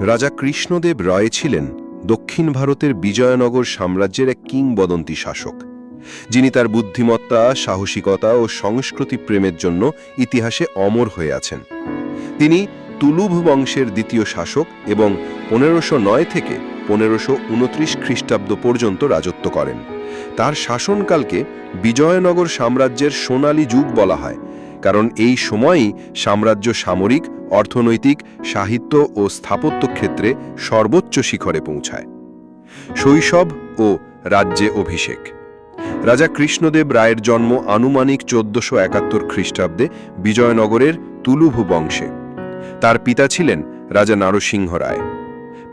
রাজা কৃষ্ণদেব রায় ছিলেন দক্ষিণ ভারতের বিজয়নগর সাম্রাজ্যের এক কিংবদন্তি শাসক, যিনি তার বুদ্ধিমত্তা, সাহসিকতা ও সংস্কৃতি প্রেমের জন্য ইতিহাসে অমর হয়ে আছেন। তিনি তুলুভ বংশের দ্বিতীয় শাসক এবং পনেরোশো নয় থেকে পনেরোশো উনত্রিশ খ্রিস্টাব্দ পর্যন্ত রাজত্ব করেন। তার শাসনকালকে বিজয়নগর সাম্রাজ্যের সোনালী যুগ বলা হয়। কারণ এই সময়ই সাম্রাজ্য সামরিক, অর্থনৈতিক, সাহিত্য ও স্থাপত্য ক্ষেত্রে সর্বোচ্চ শিখরে পৌঁছায়। শৈশব ও রাজ্যে অভিষেক। রাজা কৃষ্ণদেব রায়ের জন্ম আনুমানিক চোদ্দশো একাত্তর খ্রিস্টাব্দে বিজয়নগরের তুলুভু বংশে। তার পিতা ছিলেন রাজা নারসিংহ রায়।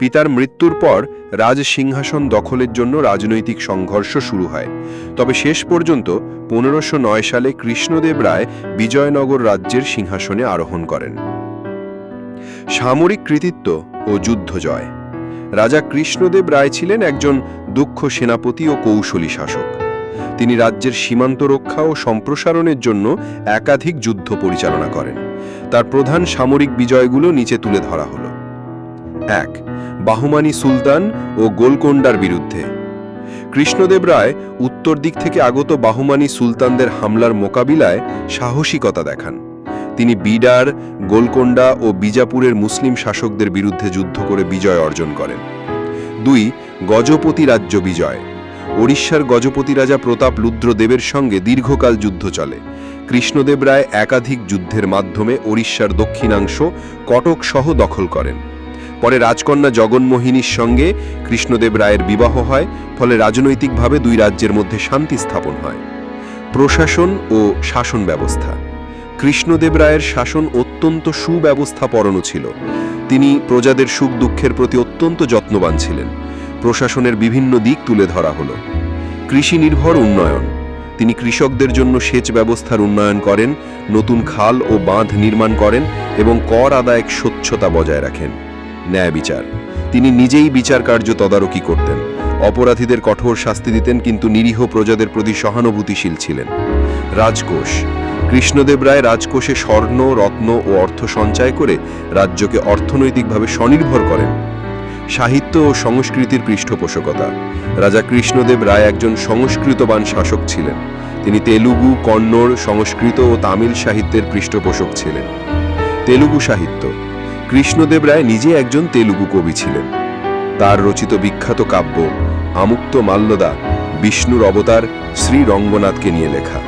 পিতার মৃত্যুর পর রাজ সিংহাসন দখলের জন্য রাজনৈতিক সংঘর্ষ শুরু হয়। তবে শেষ পর্যন্ত পনেরোশো সালে কৃষ্ণদেব রায় বিজয়নগর রাজ্যের সিংহাসনে আরোহণ করেন। সামরিক কৃতিত্ব ও যুদ্ধ জয়। রাজা কৃষ্ণদেব রায় ছিলেন একজন দক্ষ সেনাপতি ও কৌশলী শাসক। তিনি রাজ্যের সীমান্ত রক্ষা ও সম্প্রসারণের জন্য একাধিক যুদ্ধ পরিচালনা করেন। তার প্রধান সামরিক বিজয়গুলো নিচে তুলে ধরা হল। এক বাহুমানি সুলতান ও গোলকোন্ডার বিরুদ্ধে। কৃষ্ণদেব রায় উত্তর দিক থেকে আগত বাহুমানি সুলতানদের হামলার মোকাবিলায় সাহসিকতা দেখান। তিনি বিডার, গোলকোন্ডা ও বিজাপুরের মুসলিম শাসকদের বিরুদ্ধে যুদ্ধ করে বিজয় অর্জন করেন। দুই, গজপতি রাজ্য বিজয়। ওড়িশার গজপতি রাজা প্রতাপ রুদ্রদেবের সঙ্গে দীর্ঘকাল যুদ্ধ চলে। কৃষ্ণদেব রায় একাধিক যুদ্ধের মাধ্যমে ওড়িশার দক্ষিণাংশ কটক সহ দখল করেন। পরে রাজকন্যা জগন্মোহিনীর সঙ্গে কৃষ্ণদেব রায়ের বিবাহ হয়, ফলে রাজনৈতিকভাবে দুই রাজ্যের মধ্যে শান্তি স্থাপন হয়। প্রশাসন ও শাসন ব্যবস্থা। কৃষ্ণদেব রায়ের শাসন অত্যন্ত সুব্যবস্থাপরণ ছিল। তিনি প্রজাদের সুখ দুঃখের প্রতি অত্যন্ত যত্নবান ছিলেন। প্রশাসনের বিভিন্ন দিক তুলে ধরা হলো। কৃষি নির্ভর উন্নয়ন। তিনি কৃষকদের জন্য সেচ ব্যবস্থার উন্নয়ন করেন, নতুন খাল ও বাঁধ নির্মাণ করেন এবং কর আদায়ক স্বচ্ছতা বজায় রাখেন। ন্যায় বিচার। তিনি নিজেই বিচার কার্য তদারকি করতেন। অপরাধীদের কঠোর শাস্তি দিতেন, কিন্তু নিরীহ প্রজাদের প্রতি সহানুভূতিশীল ছিলেন। রাজকোষ। কৃষ্ণদেব রায় রাজকোষে স্বর্ণ, রত্ন ও অর্থ সঞ্চয় করে রাজ্যকে অর্থনৈতিকভাবে স্বনির্ভর করেন। সাহিত্য ও সংস্কৃতির পৃষ্ঠপোষকতা। রাজা কৃষ্ণদেব রায় একজন সংস্কৃতবান শাসক ছিলেন। তিনি তেলুগু, কন্নড়, সংস্কৃত ও তামিল সাহিত্যের পৃষ্ঠপোষক ছিলেন। তেলুগু সাহিত্য। কৃষ্ণদেব রায় নিজে একজন তেলুগু কবি ছিলেন। তার রচিত বিখ্যাত কাব্য, আমুক্ত মাল্যদা, বিষ্ণুর অবতার শ্রী রঙ্গনাথকে নিয়ে লেখা।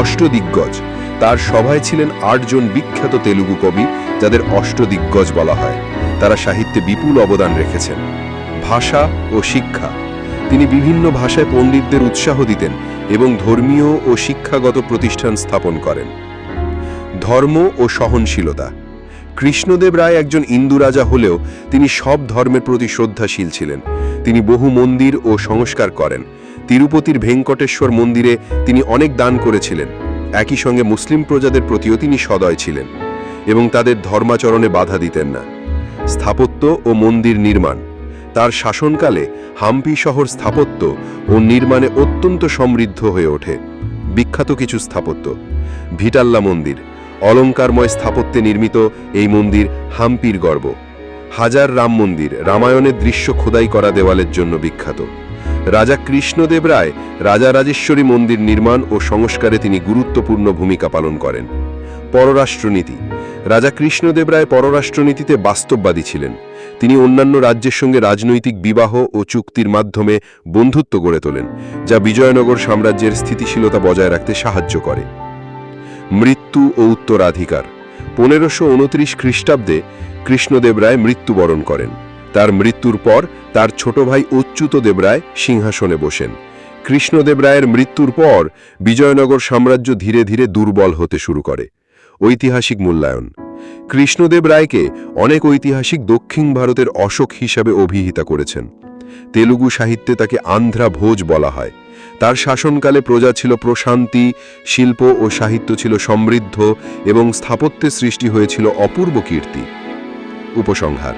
অষ্টদিগ্গজ, তার সভায় ছিলেন আটজন বিখ্যাত তেলুগু কবি, যাদের অষ্টদিগ্গজ বলা হয়। তারা সাহিত্যে বিপুল অবদান রেখেছেন। ভাষা ও শিক্ষা, তিনি বিভিন্ন ভাষায় পণ্ডিতদের উৎসাহ দিতেন এবং ধর্মীয় ও শিক্ষাগত প্রতিষ্ঠান স্থাপন করেন। ধর্ম ও সহনশীলতা কৃষ্ণদেব রায় একজন ইন্দু রাজা হলেও তিনি সব ধর্মের প্রতি শ্রদ্ধাশীল ছিলেন। তিনি বহু মন্দির ও সংস্কার করেন। তিরুপতির ভেঙ্কটেশ্বর মন্দিরে তিনি অনেক দান করেছিলেন। একই সঙ্গে মুসলিম প্রজাদের প্রতিও তিনি সদয় ছিলেন এবং তাদের ধর্মাচরণে বাধা দিতেন না। স্থাপত্য ও মন্দির নির্মাণ। তার শাসনকালে হাম্পি শহর স্থাপত্য ও নির্মাণে অত্যন্ত সমৃদ্ধ হয়ে ওঠে। বিখ্যাত কিছু স্থাপত্য। ভিটাল্লা মন্দির অলঙ্কারময় স্থাপত্যে নির্মিত এই মন্দির হাম্পির গর্ব। হাজার রাম মন্দির রামায়ণের দৃশ্য খোদাই করা দেওয়ালের জন্য বিখ্যাত। রাজা কৃষ্ণদেব রায় রাজা রাজেশ্বরী মন্দির নির্মাণ ও সংস্কারে তিনি গুরুত্বপূর্ণ ভূমিকা পালন করেন। পররাষ্ট্রনীতি। রাজা কৃষ্ণদেব রায় পররাষ্ট্রনীতিতে বাস্তববাদী ছিলেন। তিনি অন্যান্য রাজ্যের সঙ্গে রাজনৈতিক বিবাহ ও চুক্তির মাধ্যমে বন্ধুত্ব গড়ে তোলেন, যা বিজয়নগর সাম্রাজ্যের স্থিতিশীলতা বজায় রাখতে সাহায্য করে। মৃত্যু ও উত্তরাধিকার। পনেরোশো উনত্রিশ খ্রিস্টাব্দে কৃষ্ণদেব রায় মৃত্যুবরণ করেন। তার মৃত্যুর পর তার ছোট ভাই অচ্যুত দেব রায় সিংহাসনে বসেন। কৃষ্ণদেব রায়ের মৃত্যুর পর বিজয়নগর সাম্রাজ্য ধীরে ধীরে দুর্বল হতে শুরু করে। ঐতিহাসিক মূল্যায়ন। কৃষ্ণদেব রায়কে অনেক ঐতিহাসিক দক্ষিণ ভারতের অশোক হিসাবে অভিহিতা করেছেন। তেলুগু সাহিত্যে তাকে আন্ধ্রা ভোজ বলা হয়। তার শাসনকালে প্রজা ছিল প্রশান্তি, শিল্প ও সাহিত্য ছিল সমৃদ্ধ এবং স্থাপত্যে সৃষ্টি হয়েছিল অপূর্ব কীর্তি। উপসংহার,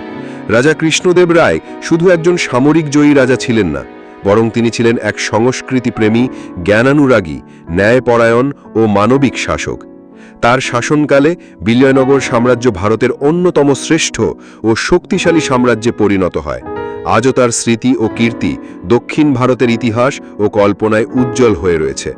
রাজা কৃষ্ণদেব রায় শুধু একজন সামরিক জয়ী রাজা ছিলেন না, বরং তিনি ছিলেন এক সংস্কৃতিপ্রেমী, জ্ঞানানুরাগী, ন্যায়পরায়ণ ও মানবিক শাসক। তার শাসনকালে বিজয়নগর সাম্রাজ্য ভারতের অন্যতম শ্রেষ্ঠ ও শক্তিশালী সাম্রাজ্যে পরিণত হয়। আজও তার স্মৃতি ও কীর্তি দক্ষিণ ভারতের ইতিহাস ও কল্পনায় উজ্জ্বল হয়ে রয়েছে।